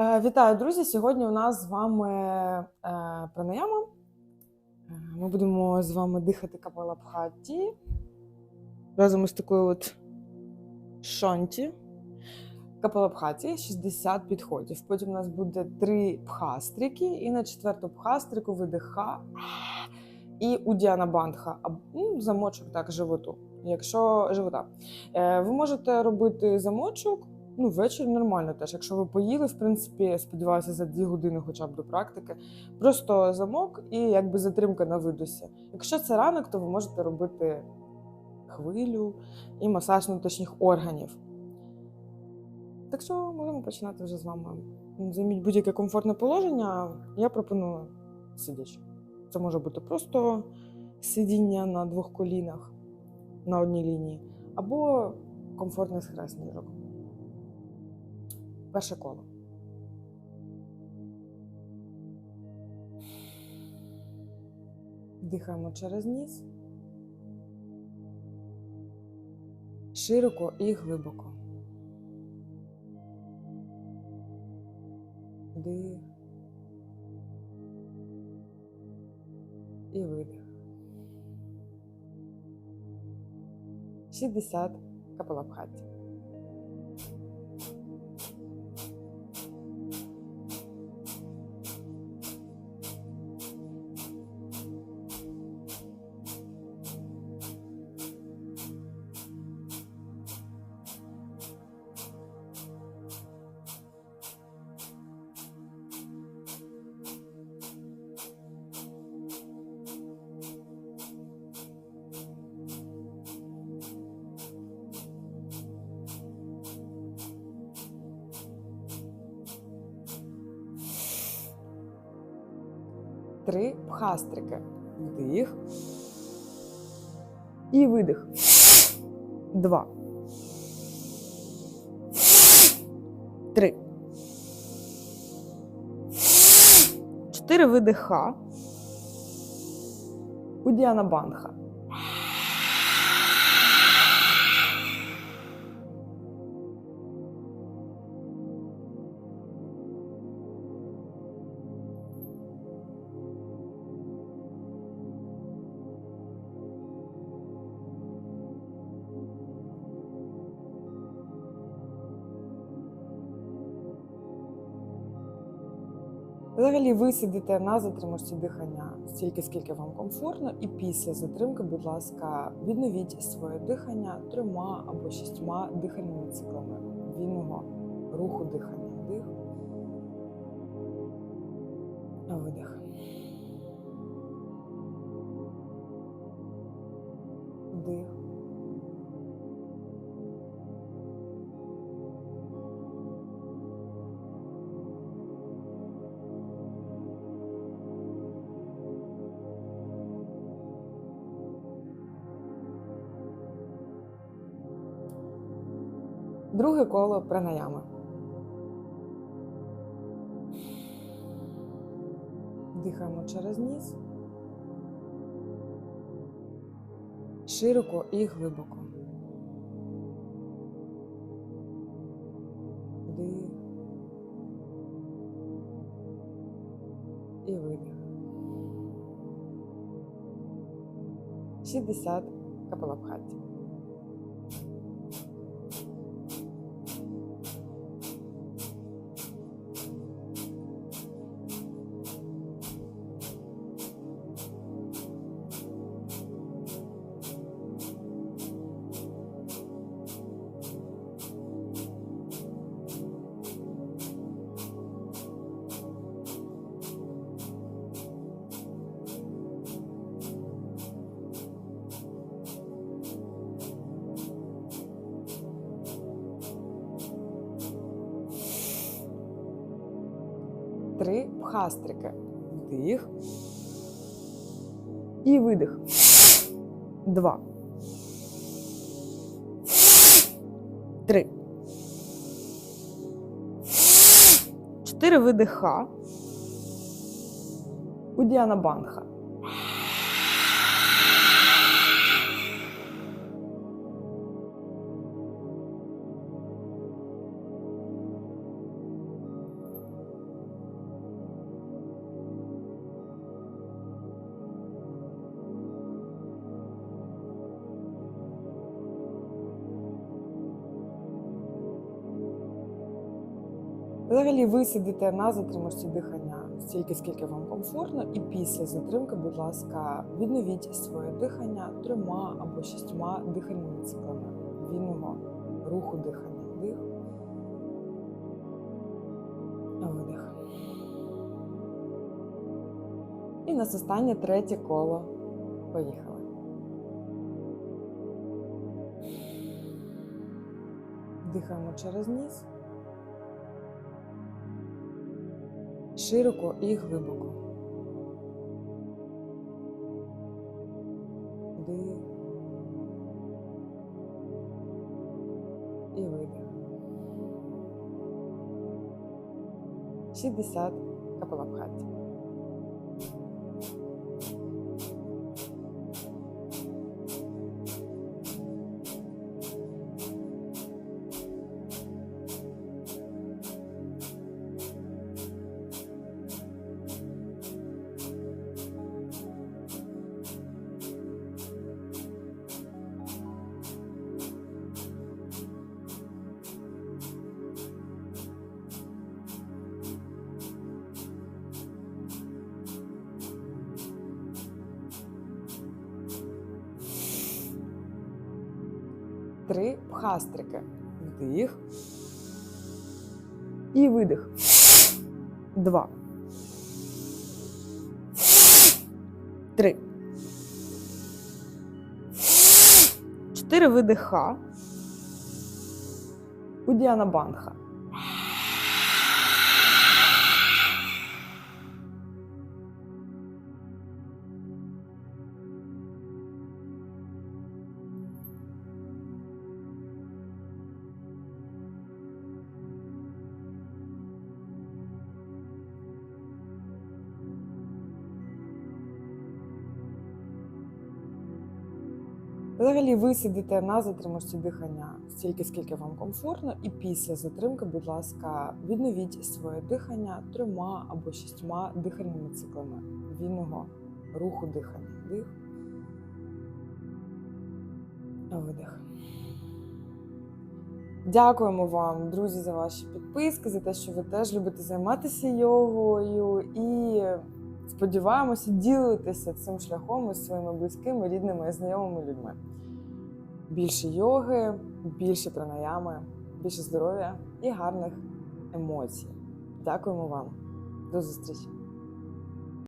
Е, Вітаю, друзі! Сьогодні у нас з вами е, пранаяма. Е, Ми будемо з вами дихати капалабхаті разом із такою от шанті. Капалабхаті 60 підходів. Потім у нас буде три пхастрики, і на четверту пхастрику видиха і удіана бандха, ну, замочок так животу. Якщо живота. Ви можете робити замочок. Ну, ввечері нормально теж. Якщо ви поїли, в принципі, сподіваюся, за дві години хоча б до практики. Просто замок і якби затримка на видусі. Якщо це ранок, то ви можете робити хвилю і масаж внутрішніх органів. Так що можемо починати вже з вами. Займіть будь-яке комфортне положення. Я пропоную сидячи. Це може бути просто сидіння на двох колінах на одній лінії, або комфортний схресний ліжок. Перше коло. Дихаємо через ніс. Широко і глибоко. Дих. І видих. 60 капалабхаті. Три пхастрики. Вдих. І видих. Два. Три. Чотири видиха. Удіана бандха. Взагалі ви сидите на затримочці дихання стільки, скільки вам комфортно, і після затримки, будь ласка, відновіть своє дихання трьома або шістьма дихальними циклами вільного руху дихання. Вдих. Друге коло пранаями. Дихаємо через ніс. Широко і глибоко. Вдих. І видих. 60 капалабхаті. Три пхастрики. Вдих. І видих. Два. Три. Чотири видиха. Удіана бандха. Взагалі, ви сидите на затримості дихання стільки, скільки вам комфортно, і після затримки, будь ласка, відновіть своє дихання трьома або шістьма дихальними циклами вільного руху дихання. Вдих. Видих. І нас останнє третє коло. Поїхали. Дихаємо через ніс. Широко і глибоко. Вдих. І видих. 60 капелабхатті. Три пхастрики. Вдих. І видих. Два. Три. Чотири видиха. Удіана банха. Взагалі, ви сидите на затримості дихання стільки, скільки вам комфортно, і після затримки, будь ласка, відновіть своє дихання трьома або шістьма дихальними циклами вільного руху дихання. Вдих. Видих. Дякуємо вам, друзі, за ваші підписки, за те, що ви теж любите займатися йогою і сподіваємося, ділитися цим шляхом із своїми близькими, рідними і знайомими людьми. Більше йоги, більше пранаями, більше здоров'я і гарних емоцій. Дякуємо вам. До зустрічі!